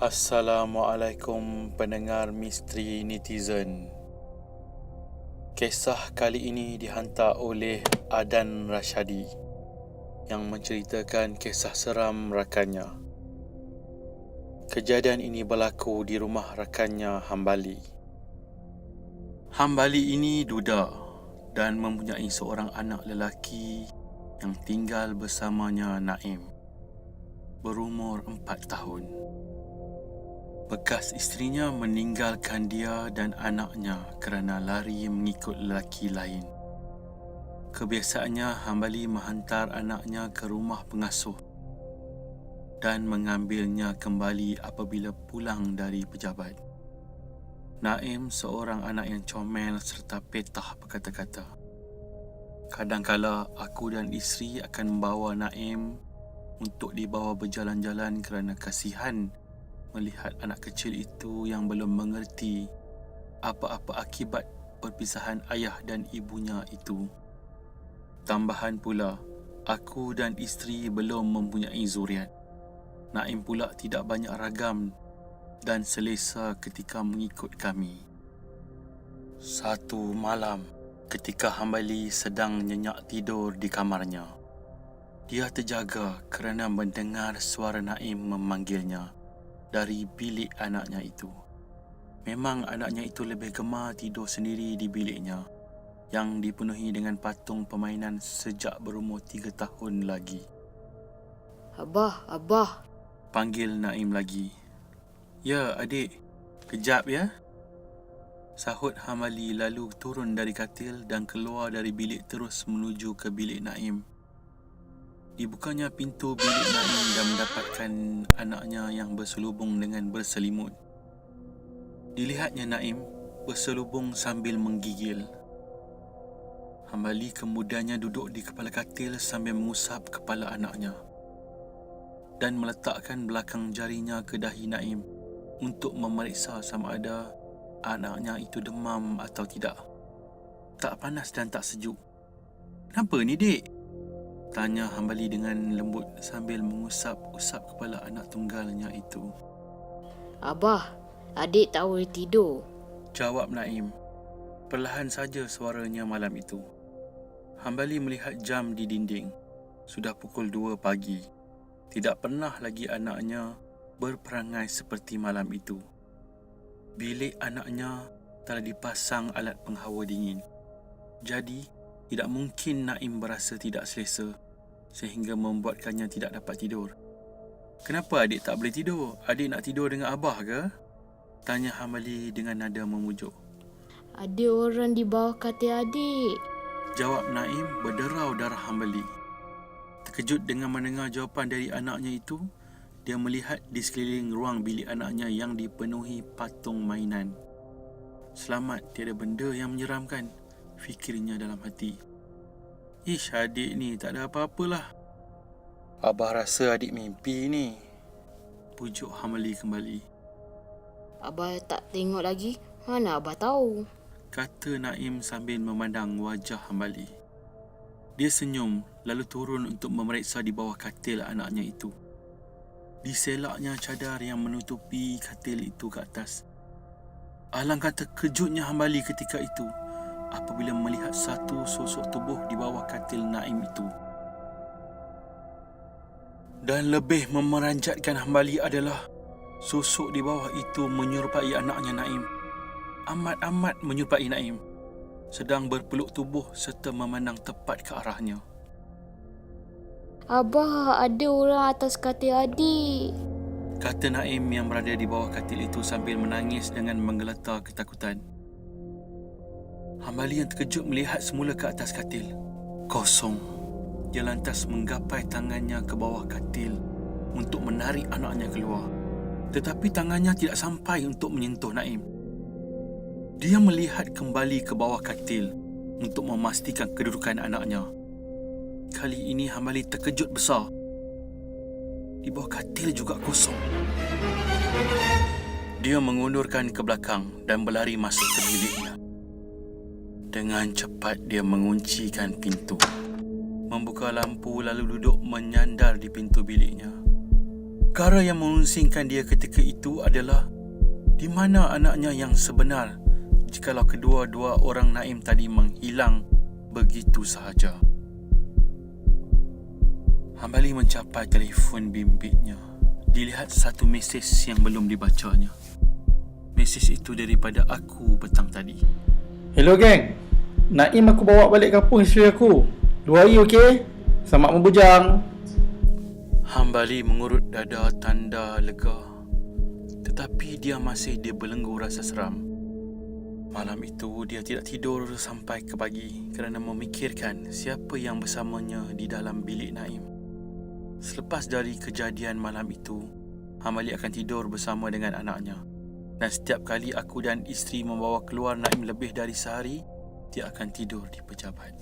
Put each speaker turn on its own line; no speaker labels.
Assalamualaikum pendengar misteri netizen. Kisah kali ini dihantar oleh Adan Rashadi yang menceritakan kisah seram rakannya. Kejadian ini berlaku di rumah rakannya Hambali. Hambali ini duda dan mempunyai seorang anak lelaki yang tinggal bersamanya Naim berumur empat tahun. Bekas isterinya meninggalkan dia dan anaknya kerana lari mengikut lelaki lain. Kebiasaannya Hambali menghantar anaknya ke rumah pengasuh dan mengambilnya kembali apabila pulang dari pejabat. Naim seorang anak yang comel serta petah berkata-kata. Kadangkala aku dan isteri akan membawa Naim untuk dibawa berjalan-jalan kerana kasihan melihat anak kecil itu yang belum mengerti apa-apa akibat perpisahan ayah dan ibunya itu. Tambahan pula, aku dan isteri belum mempunyai zuriat. Naim pula tidak banyak ragam dan selesa ketika mengikut kami. Satu malam, ketika Hambali sedang nyenyak tidur di kamarnya, dia terjaga kerana mendengar suara Naim memanggilnya dari bilik anaknya itu. Memang anaknya itu lebih gemar tidur sendiri di biliknya yang dipenuhi dengan patung permainan sejak berumur tiga tahun lagi.
Abah, Abah.
Panggil Naim lagi. Ya, adik. Kejap ya. Sahut Hamali lalu turun dari katil dan keluar dari bilik terus menuju ke bilik Naim. Dibukanya pintu bilik Naim dan mendapatkan anaknya yang berselubung dengan berselimut. Dilihatnya Naim berselubung sambil menggigil. Hambali kemudiannya duduk di kepala katil sambil mengusap kepala anaknya dan meletakkan belakang jarinya ke dahi Naim untuk memeriksa sama ada anaknya itu demam atau tidak. Tak panas dan tak sejuk. Kenapa ni, Dik? Tanya Hambali dengan lembut sambil mengusap-usap kepala anak tunggalnya itu.
Abah, adik tak boleh tidur.
Jawab Naim. Perlahan saja suaranya malam itu. Hambali melihat jam di dinding. Sudah pukul dua pagi. Tidak pernah lagi anaknya berperangai seperti malam itu. Bilik anaknya telah dipasang alat penghawa dingin. Jadi, tidak mungkin Naim berasa tidak selesa sehingga membuatkannya tidak dapat tidur. Kenapa adik tak boleh tidur? Adik nak tidur dengan abah ke? Tanya Hamali dengan nada memujuk.
Ada orang di bawah katil adik.
Jawab Naim berderau darah Hamali. Terkejut dengan mendengar jawapan dari anaknya itu, dia melihat di sekeliling ruang bilik anaknya yang dipenuhi patung mainan. Selamat tiada benda yang menyeramkan fikirnya dalam hati. Ish, adik ni tak ada apa-apalah. Abah rasa adik mimpi ni. Pujuk Hamali kembali.
Abah tak tengok lagi, mana Abah tahu?
Kata Naim sambil memandang wajah Hamali. Dia senyum lalu turun untuk memeriksa di bawah katil anaknya itu. Diselaknya cadar yang menutupi katil itu ke atas. Alangkah terkejutnya Hambali ketika itu apabila melihat satu sosok tubuh di bawah katil Naim itu. Dan lebih memeranjatkan Hambali adalah sosok di bawah itu menyerupai anaknya Naim. Amat-amat menyerupai Naim. Sedang berpeluk tubuh serta memandang tepat ke arahnya.
Abah, ada orang atas katil adik.
Kata Naim yang berada di bawah katil itu sambil menangis dengan menggeletar ketakutan. Hamali yang terkejut melihat semula ke atas katil. Kosong. Dia lantas menggapai tangannya ke bawah katil untuk menarik anaknya keluar. Tetapi tangannya tidak sampai untuk menyentuh Naim. Dia melihat kembali ke bawah katil untuk memastikan kedudukan anaknya. Kali ini Hamali terkejut besar. Di bawah katil juga kosong. Dia mengundurkan ke belakang dan berlari masuk ke biliknya. Dengan cepat dia menguncikan pintu. Membuka lampu lalu duduk menyandar di pintu biliknya. Perkara yang mengunsingkan dia ketika itu adalah di mana anaknya yang sebenar jikalau kedua-dua orang Naim tadi menghilang begitu sahaja. Hambali mencapai telefon bimbitnya. Dilihat satu mesej yang belum dibacanya. Mesej itu daripada aku petang tadi.
Hello geng Naim aku bawa balik kampung isteri aku Dua hari okey Selamat membujang
Hambali mengurut dada tanda lega. Tetapi dia masih dia belenggu rasa seram. Malam itu dia tidak tidur sampai ke pagi kerana memikirkan siapa yang bersamanya di dalam bilik Naim. Selepas dari kejadian malam itu, Hambali akan tidur bersama dengan anaknya. Dan setiap kali aku dan isteri membawa keluar Naim lebih dari sehari, dia akan tidur di pejabat.